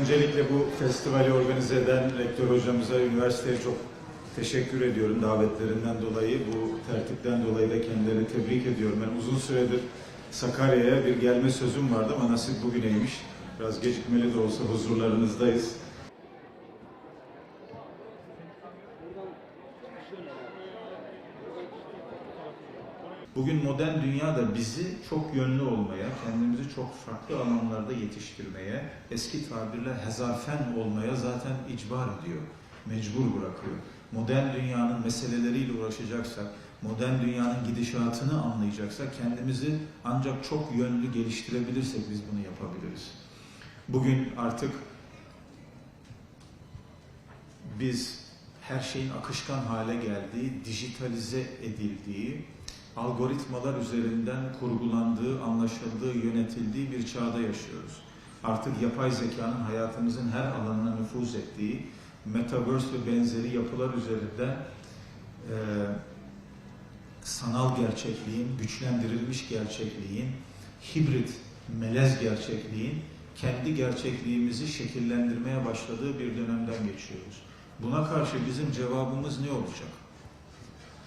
öncelikle bu festivali organize eden rektör hocamıza, üniversiteye çok teşekkür ediyorum davetlerinden dolayı. Bu tertipten dolayı da kendilerini tebrik ediyorum. Ben uzun süredir Sakarya'ya bir gelme sözüm vardı ama nasip bugüneymiş. Biraz gecikmeli de olsa huzurlarınızdayız. Bugün modern dünya da bizi çok yönlü olmaya, kendimizi çok farklı alanlarda yetiştirmeye, eski tabirle hezafen olmaya zaten icbar ediyor, mecbur bırakıyor. Modern dünyanın meseleleriyle uğraşacaksak, modern dünyanın gidişatını anlayacaksak kendimizi ancak çok yönlü geliştirebilirsek biz bunu yapabiliriz. Bugün artık biz her şeyin akışkan hale geldiği, dijitalize edildiği, algoritmalar üzerinden kurgulandığı, anlaşıldığı, yönetildiği bir çağda yaşıyoruz. Artık yapay zekanın hayatımızın her alanına nüfuz ettiği, metaverse ve benzeri yapılar üzerinden e, sanal gerçekliğin, güçlendirilmiş gerçekliğin, hibrit, melez gerçekliğin kendi gerçekliğimizi şekillendirmeye başladığı bir dönemden geçiyoruz. Buna karşı bizim cevabımız ne olacak?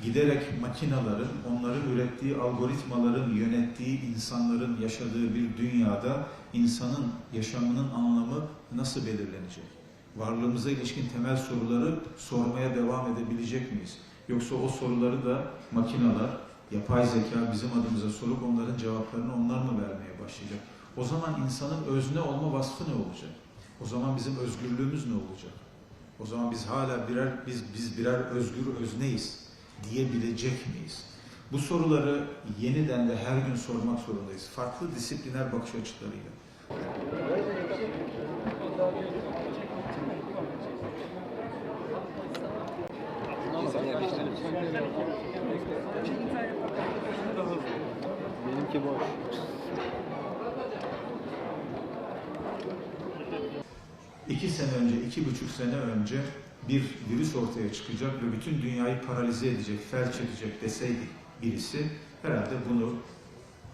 Giderek makinaların, onların ürettiği algoritmaların yönettiği insanların yaşadığı bir dünyada insanın yaşamının anlamı nasıl belirlenecek? Varlığımıza ilişkin temel soruları sormaya devam edebilecek miyiz? Yoksa o soruları da makinalar, yapay zeka bizim adımıza sorup onların cevaplarını onlar mı vermeye başlayacak? O zaman insanın özne olma vasfı ne olacak? O zaman bizim özgürlüğümüz ne olacak? O zaman biz hala birer biz biz birer özgür özneyiz diyebilecek miyiz? Bu soruları yeniden de her gün sormak zorundayız. Farklı disipliner bakış açılarıyla. Benimki boş. İki sene önce, iki buçuk sene önce bir virüs ortaya çıkacak ve bütün dünyayı paralize edecek, felç edecek deseydi birisi herhalde bunu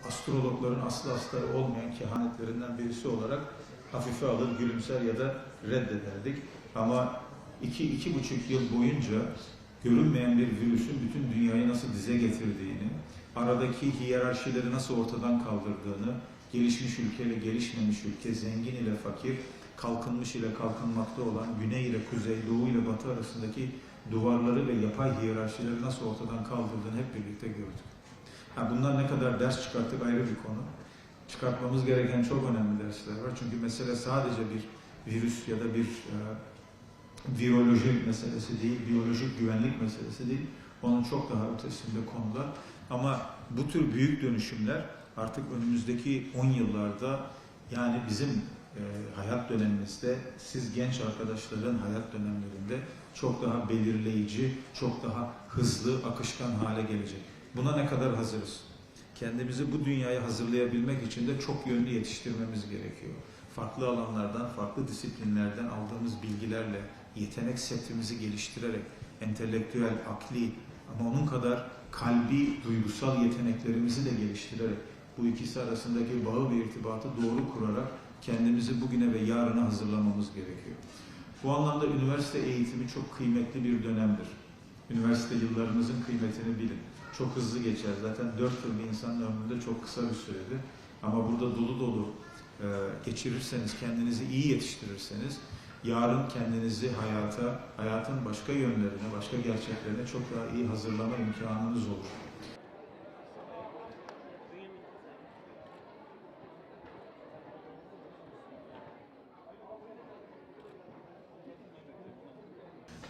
astrologların aslı astarı olmayan kehanetlerinden birisi olarak hafife alır, gülümser ya da reddederdik. Ama iki, iki buçuk yıl boyunca görünmeyen bir virüsün bütün dünyayı nasıl dize getirdiğini, aradaki hiyerarşileri nasıl ortadan kaldırdığını, gelişmiş ülke ile gelişmemiş ülke, zengin ile fakir, kalkınmış ile kalkınmakta olan, güney ile kuzey, doğu ile batı arasındaki duvarları ve yapay hiyerarşileri nasıl ortadan kaldırdığını hep birlikte gördük. Ha, bundan ne kadar ders çıkarttık ayrı bir konu. Çıkartmamız gereken çok önemli dersler var. Çünkü mesele sadece bir virüs ya da bir e, viroloji meselesi değil, biyolojik güvenlik meselesi değil. Onun çok daha ötesinde konular. Ama bu tür büyük dönüşümler artık önümüzdeki 10 yıllarda yani bizim e, hayat dönemimizde, siz genç arkadaşların hayat dönemlerinde çok daha belirleyici, çok daha hızlı, akışkan hale gelecek. Buna ne kadar hazırız? Kendimizi bu dünyaya hazırlayabilmek için de çok yönlü yetiştirmemiz gerekiyor. Farklı alanlardan, farklı disiplinlerden aldığımız bilgilerle, yetenek setimizi geliştirerek, entelektüel, akli ama onun kadar kalbi, duygusal yeteneklerimizi de geliştirerek, bu ikisi arasındaki bağı ve irtibatı doğru kurarak kendimizi bugüne ve yarına hazırlamamız gerekiyor. Bu anlamda üniversite eğitimi çok kıymetli bir dönemdir. Üniversite yıllarınızın kıymetini bilin. Çok hızlı geçer. Zaten 4 yıl bir insanın ömründe çok kısa bir süredir. Ama burada dolu dolu e, geçirirseniz, kendinizi iyi yetiştirirseniz, yarın kendinizi hayata, hayatın başka yönlerine, başka gerçeklerine çok daha iyi hazırlama imkanınız olur.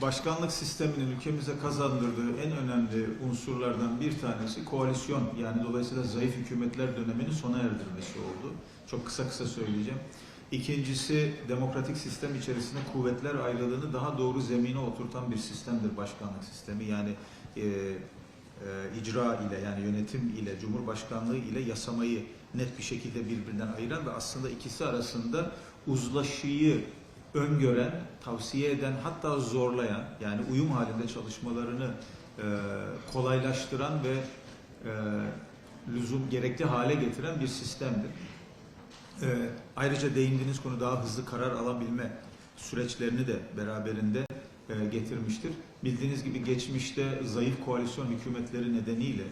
Başkanlık sisteminin ülkemize kazandırdığı en önemli unsurlardan bir tanesi koalisyon yani dolayısıyla zayıf hükümetler döneminin sona erdirmesi oldu. Çok kısa kısa söyleyeceğim. İkincisi demokratik sistem içerisinde kuvvetler ayrılığını daha doğru zemine oturtan bir sistemdir başkanlık sistemi. Yani e, e, icra ile yani yönetim ile cumhurbaşkanlığı ile yasamayı net bir şekilde birbirinden ayıran ve aslında ikisi arasında uzlaşıyı öngören, tavsiye eden hatta zorlayan yani uyum halinde çalışmalarını e, kolaylaştıran ve e, lüzum gerekli hale getiren bir sistemdir. Ee, ayrıca değindiğiniz konu daha hızlı karar alabilme süreçlerini de beraberinde e, getirmiştir. Bildiğiniz gibi geçmişte zayıf koalisyon hükümetleri nedeniyle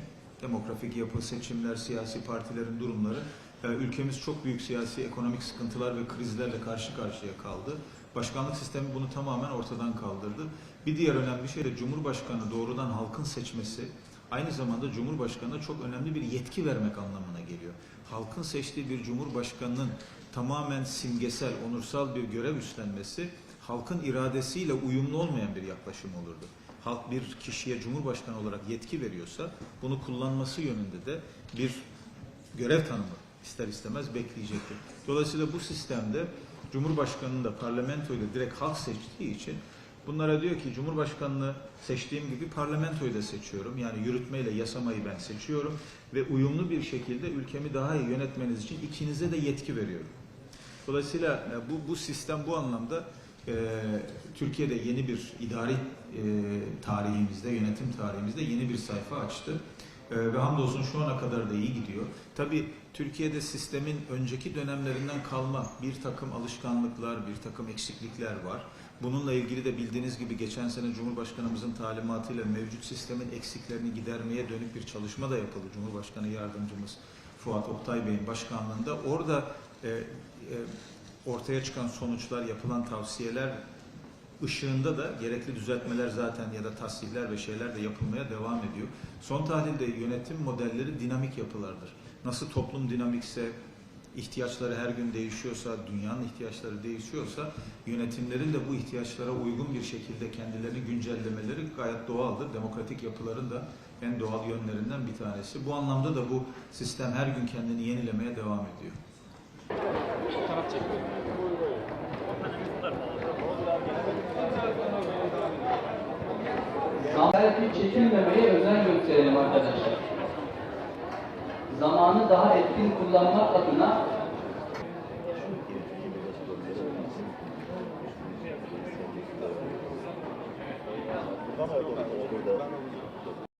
demografik yapı, seçimler, siyasi partilerin durumları e, ülkemiz çok büyük siyasi ekonomik sıkıntılar ve krizlerle karşı karşıya kaldı. Başkanlık sistemi bunu tamamen ortadan kaldırdı. Bir diğer önemli şey de Cumhurbaşkanı doğrudan halkın seçmesi aynı zamanda Cumhurbaşkanı'na çok önemli bir yetki vermek anlamına geliyor. Halkın seçtiği bir Cumhurbaşkanı'nın tamamen simgesel, onursal bir görev üstlenmesi halkın iradesiyle uyumlu olmayan bir yaklaşım olurdu. Halk bir kişiye Cumhurbaşkanı olarak yetki veriyorsa bunu kullanması yönünde de bir görev tanımı ister istemez bekleyecektir. Dolayısıyla bu sistemde Cumhurbaşkanı'nı da parlamentoyu da direkt halk seçtiği için bunlara diyor ki Cumhurbaşkanını seçtiğim gibi parlamentoyu da seçiyorum. Yani yürütmeyle yasamayı ben seçiyorum ve uyumlu bir şekilde ülkemi daha iyi yönetmeniz için ikinize de yetki veriyorum. Dolayısıyla e, bu, bu sistem bu anlamda e, Türkiye'de yeni bir idari e, tarihimizde, yönetim tarihimizde yeni bir sayfa açtı. E, ve hamdolsun şu ana kadar da iyi gidiyor. Tabii Türkiye'de sistemin önceki dönemlerinden kalma bir takım alışkanlıklar, bir takım eksiklikler var. Bununla ilgili de bildiğiniz gibi geçen sene Cumhurbaşkanımızın talimatıyla mevcut sistemin eksiklerini gidermeye dönük bir çalışma da yapıldı. Cumhurbaşkanı Yardımcımız Fuat Oktay Bey'in başkanlığında. Orada e, e, ortaya çıkan sonuçlar, yapılan tavsiyeler ışığında da gerekli düzeltmeler zaten ya da tasdikler ve şeyler de yapılmaya devam ediyor. Son tahlilde yönetim modelleri dinamik yapılardır. Nasıl toplum dinamikse, ihtiyaçları her gün değişiyorsa, dünyanın ihtiyaçları değişiyorsa, yönetimlerin de bu ihtiyaçlara uygun bir şekilde kendilerini güncellemeleri gayet doğaldır. Demokratik yapıların da en doğal yönlerinden bir tanesi. Bu anlamda da bu sistem her gün kendini yenilemeye devam ediyor. Belki çekinmemeye özen gösterelim arkadaşlar. Zamanı daha etkin kullanmak adına